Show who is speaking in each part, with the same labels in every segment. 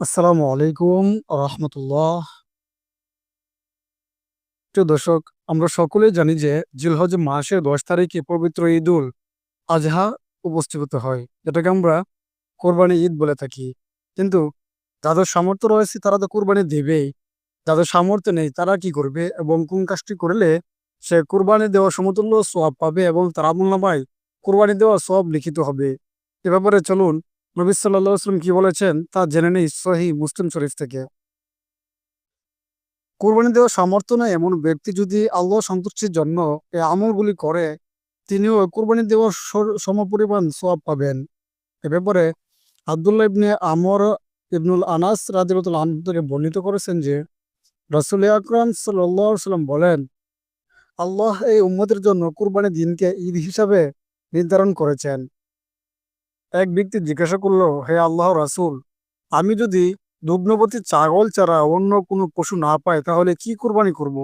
Speaker 1: আসসালামু আলাইকুম রহমতুল্লাহ। প্রিয় দর্শক, আমরা সকলেই জানি যে জিলহজ মাসের দশ তারিখে পবিত্র ঈদুল আজহা উপস্থিত হয়, যেটাকে আমরা কোরবানি ঈদ বলে থাকি। কিন্তু যাদের সামর্থ্য রয়েছে তারা তো কোরবানি দেবেই। যাদের সামর্থ্য নেই তারা কি করবে এবং কোন কাজটি করলে সে কোরবানি দেওয়া সমতুল্য সব পাবে এবং তার আমুল্লামায় কোরবানি দেওয়া সব লিখিত হবে? এ ব্যাপারে চলুন নবী সাল্লাহ আসলাম কি বলেছেন? তা জেনে নেই সহি মুসলিম শরীফ থেকে। কোরবানি দেওয়ার সামর্থ্য নেই এমন ব্যক্তি যদি আল্লাহ সন্তুষ্টির জন্য এই আমলগুলি করে, তিনিও কোরবানি দেওয়ার সর- সমপরিমাণ সব পাবেন। এ ব্যাপারে আবদুল্লাহ ইবনে আমর ইবনুল আনাস রাজিবতুল আনহু থেকে বর্ণিত করেছেন যে, রসুল আকরাম সাল্লাম বলেন, আল্লাহ এই উম্মতের জন্য কোরবানি দিনকে ঈদ হিসাবে নির্ধারণ করেছেন। এক ব্যক্তি জিজ্ঞাসা করল, হে আল্লাহ রাসূল, আমি যদি দুগ্নবতী ছাগল ছাড়া অন্য কোনো পশু না পাই, তাহলে কি কোরবানি করব।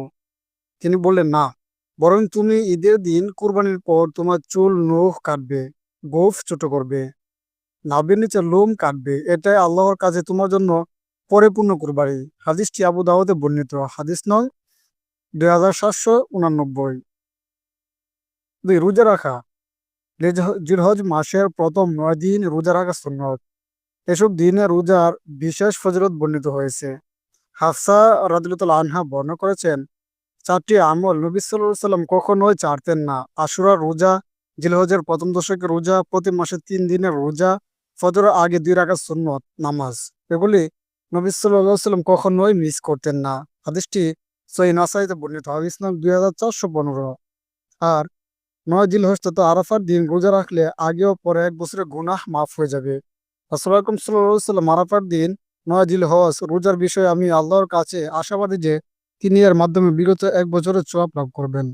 Speaker 1: তিনি বললেন, না, বরং তুমি ঈদের দিন কোরবানির পর তোমার চুল, নখ কাটবে, গোফ ছোট করবে, নাভের নিচে লোম কাটবে। এটাই আল্লাহর কাছে তোমার জন্য পরিপূর্ণ কোরবানি। হাদিসটি আবু দাউদে বর্ণিত। হাদিস নয়, দুই হাজার সাতশো উনানব্বই। দুই, রোজা রাখা। জিলহজ মাসের প্রথম নয় দিন রোজা রাখা সুন্নত। এসব দিনে রোজার বিশেষ ফজরত বর্ণিত হয়েছে। হাফসা রাদিল্লাহ আনহা বর্ণনা করেছেন, চারটি আমল নবী সাল্লাহ সাল্লাম কখনোই ছাড়তেন না। আশুরা রোজা জিলহজের প্রথম দশকে রোজা, প্রতি মাসে তিন দিনের রোজা, ফজরের আগে দুই রাখা সুন্নত, নামাজ। এগুলি নবী সাল্লাহ সাল্লাম কখনোই মিস করতেন না। হাদিসটি সই নাসাইতে বর্ণিত। হাদিস নাম দুই হাজার চারশো পনেরো। আর নয় হোস তথা আরাফার দিন রোজা রাখলে আগে ও পরে এক বছরের গুনাহ মাফ হয়ে যাবে। আসসালাম সাল্লাম আরাফার দিন নয় জিলহজ রোজার বিষয়ে আমি আল্লাহর কাছে আশাবাদী যে তিনি এর মাধ্যমে বিগত এক বছরের চোয়াব লাভ করবেন।